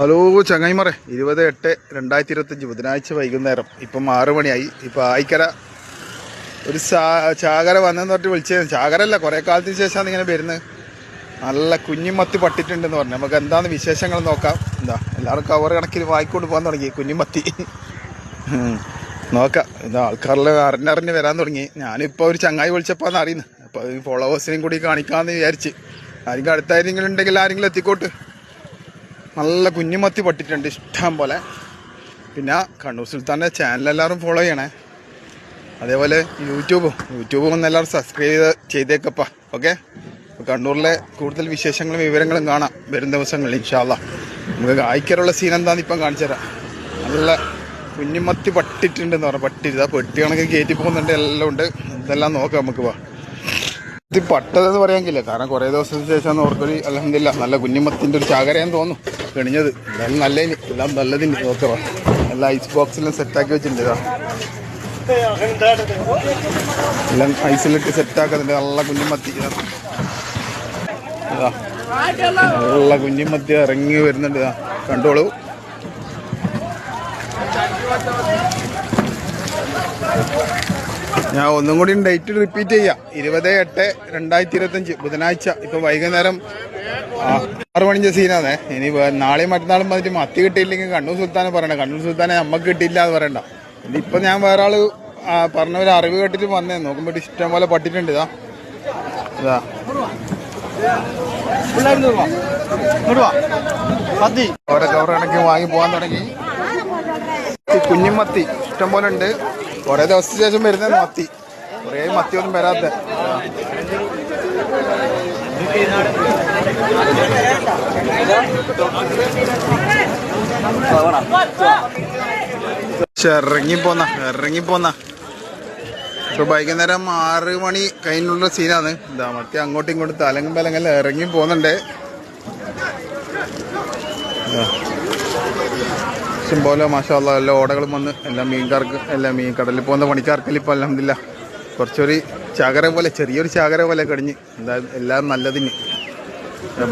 Hello ചങ്ങായിമറെ ഇരുപത് എട്ട് രണ്ടായിരത്തി ഇരുപത്തഞ്ച് ബുധനാഴ്ച വൈകുന്നേരം. ഇപ്പം ആറു മണിയായി. ഇപ്പം ആയിക്കര ഒരു ചാകര വന്നെന്ന് പറഞ്ഞിട്ട് വിളിച്ചത്. ചാകരല്ല കുറേ കാലത്തിന് ശേഷമാണ് ഇങ്ങനെ വരുന്നത്. നല്ല കുഞ്ഞിമത്തി പട്ടിട്ടുണ്ടെന്ന് പറഞ്ഞു. നമുക്ക് എന്താണ് വിശേഷങ്ങൾ നോക്കാം. എന്താ എല്ലാവരും കവർ കണക്കിന് വായിക്കൊണ്ട് പോകാൻ തുടങ്ങി. കുഞ്ഞിമത്തി നോക്കാം. എന്താ ആൾക്കാരെല്ലാം അറിഞ്ഞറിഞ്ഞ് വരാൻ തുടങ്ങി. ഞാനിപ്പോൾ ഒരു ചങ്ങായി വിളിച്ചപ്പോൾ അറിയുന്നത്. അപ്പോൾ ഫോളോവേഴ്സിനെയും കൂടി കാണിക്കാമെന്ന് വിചാരിച്ച്. ആരെങ്കിലും അടുത്താരെങ്കിലും ഉണ്ടെങ്കിൽ ആരെങ്കിലും എത്തിക്കോട്ട്. നല്ല കുഞ്ഞുമത്തി പട്ടിട്ടുണ്ട് ഇഷ്ടം പോലെ. പിന്നെ കണ്ണൂർ സുൽത്താന്റെ ചാനൽ എല്ലാവരും ഫോളോ ചെയ്യണേ. അതേപോലെ യൂട്യൂബും യൂട്യൂബും ഒന്ന് എല്ലാവരും സബ്സ്ക്രൈബ് ചെയ്ത് ചെയ്തേക്കപ്പാ. ഓക്കെ കണ്ണൂരിലെ കൂടുതൽ വിശേഷങ്ങളും വിവരങ്ങളും കാണാം വരും ദിവസങ്ങളിൽ ഇൻഷാല്ല നമുക്ക് കായ്ക്കാനുള്ള സീൻ എന്താന്ന് ഇപ്പം കാണിച്ചു തരാം. നല്ല കുഞ്ഞുമത്തി പട്ടിട്ടുണ്ടെന്ന് പറഞ്ഞാൽ പട്ടി ഇതാ പെട്ടി കണക്ക് കയറ്റി പോകുന്നുണ്ട് എല്ലാം ഉണ്ട്. ഇതെല്ലാം നോക്കാം നമുക്ക് വാ. ഇത് പട്ടതെന്ന് കഴിയില്ല കാരണം കുറേ ദിവസത്തിന് ശേഷം ഓർക്കൊരു അലഹമില്ല നല്ല കുഞ്ഞിമത്തിന്റെ ഒരു ചാകരയെന്ന് തോന്നുന്നു. കണിഞ്ഞത് എന്തായാലും നല്ലതിന്. എല്ലാം നല്ലതിന്. നോക്കവാ എല്ലാം ഐസ് ബോക്സിലും സെറ്റാക്കി വെച്ചിട്ടുണ്ട് എല്ലാം ഐസിലിട്ട് സെറ്റാക്കുന്നുണ്ട്. നല്ല കുഞ്ഞിമത്തി നല്ല കുഞ്ഞിമത്തി ഇറങ്ങി വരുന്നുണ്ട് ഇതാ. കണ്ടോളൂ. ഞാൻ ഒന്നും കൂടി ഡേറ്റ് റിപ്പീറ്റ് ചെയ്യാം. ഇരുപത് എട്ട് രണ്ടായിരത്തി ഇരുപത്തഞ്ച് ബുധനാഴ്ച. ഇപ്പൊ വൈകുന്നേരം ആറു മണിന്റെ സീനാണ് ഇനി നാളെയും മറ്റന്നാളും വന്നിട്ട് മത്തി കിട്ടിയില്ലെങ്കിൽ കണ്ണൂർ സുൽത്താനെ പറയണ്ട. കണ്ണൂർ സുൽത്താനെ നമുക്ക് കിട്ടിയില്ല എന്ന് പറയണ്ട. ഇപ്പൊ ഞാൻ വേറെ ആൾ പറഞ്ഞ ഒരു അറിവ് കേട്ടിട്ട് വന്നേ. നോക്കുമ്പോ ഇഷ്ടം പോലെ പട്ടിട്ടുണ്ട് ഇതാ. ഇതാ. ഓരോ കവർ കണക്കി വാങ്ങി പോവാൻ തുടങ്ങി. കുഞ്ഞിമത്തി ഇഷ്ടം പോലെ ഉണ്ട്. കുറെ ദിവസത്തിന് ശേഷം വരുന്ന മത്തി. കൊറേ മത്തി ഒന്നും വരാത്ത. ഇറങ്ങിപ്പോന്ന ഇറങ്ങിപ്പോന്ന. ഇപ്പൊ വൈകുന്നേരം ആറ് മണി കഴിഞ്ഞുള്ള സീനാണ്. ഇതാ മത്തി അങ്ങോട്ടും ഇങ്ങോട്ടും തലങ്ങും പലങ്ങല്ല ഇറങ്ങി പോകുന്നുണ്ട്. ഇഷ്ടംപോലെ മാഷാല്ല എല്ലാ ഓടകളും വന്ന് എല്ലാ മീൻകാർക്ക് എല്ലാ മീൻ കടലിൽ പോകുന്ന പണിക്കാർക്കെല്ലാം ഇപ്പം അലഹമില്ല കുറച്ചൊരു ചാകര പോലെ ചെറിയൊരു ചാകര പോലെ കടിഞ്ഞ് എന്താ എല്ലാം നല്ലതിന്.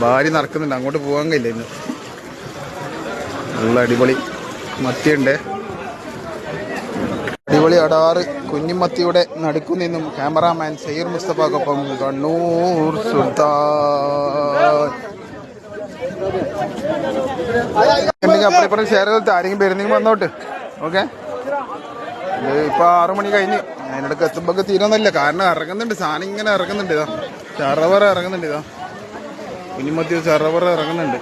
ഭാര്യ നടക്കുന്നുണ്ട് അങ്ങോട്ട് പോകാൻ കഴിയില്ല ഇന്ന്. നല്ല അടിപൊളി മത്തിയുണ്ട്. അടിപൊളി അടാറ് കുഞ്ഞിമത്തിയുടെ നടുക്കു നിന്നും ക്യാമറാമാൻ സയ്യർ മുസ്തഫക്കൊപ്പം കണ്ണൂർ സുൽത്താൻ. ഉണ്ടെങ്കിൽ അപ്പുറം ഷെയർ ചെയ്തിട്ട് ആരെങ്കിലും വരുന്നെങ്കിൽ വന്നോട്ട്. ഓക്കെ ഇപ്പൊ ആറു മണി കഴിഞ്ഞ് അതിനിടക്ക് എത്തുമ്പോ തീരുന്നില്ല കാരണം ഇറങ്ങുന്നുണ്ട്. സാധനം ഇങ്ങനെ ഇറങ്ങുന്നുണ്ട് ഇതാ. ചറവറ ഇറങ്ങുന്നുണ്ട് ഇതാ. കുഞ്ഞുമത്തി ചറവറ ഇറങ്ങുന്നുണ്ട്.